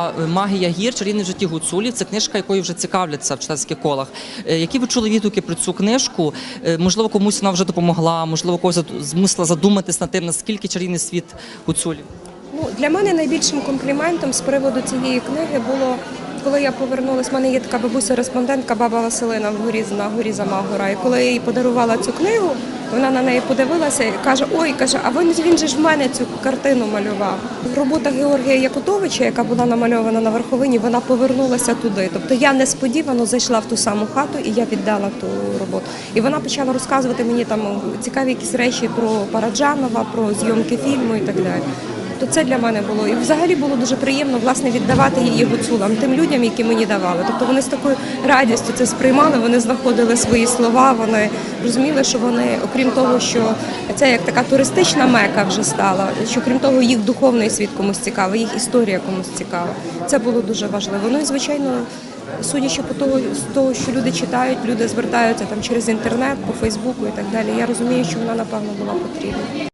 Е, Магія гір чарівне житті гуцулів це книжка, якою вже цікавляться в читацьких колах. Е, Які ви чули відгуки про цю книжку? Е, Можливо, комусь вона вже допомогла, можливо, когось змусила задуматись над тим, наскільки чарівний світ гуцулів. Ну, для мене найбільшим компліментом з приводу цієї книги було, коли я повернулася, в мене є така бабуся-респондентка, баба Василина в горі на горі Замагора. І коли я їй подарувала цю книгу, вона на неї подивилася і каже: Ой, каже, а він, він же ж в мене цю картину малював. Робота Георгія Якутовича, яка була намальована на верховині, вона повернулася туди. Тобто я несподівано зайшла в ту саму хату і я віддала ту роботу. І вона почала розказувати мені там цікаві якісь речі про Параджанова, про зйомки фільму і так далі. То це для мене було і взагалі було дуже приємно власне віддавати її гуцулам, тим людям, які мені давали. Тобто вони з такою радістю це сприймали. Вони знаходили свої слова. Вони розуміли, що вони, окрім того, що це як така туристична мека вже стала. Що крім того, їх духовний світ комусь цікавий, їх історія комусь цікава. Це було дуже важливо. Ну і звичайно. Судячи по того, з того, що люди читають, люди звертаються там через інтернет, по Фейсбуку і так далі. Я розумію, що вона напевно була потрібна.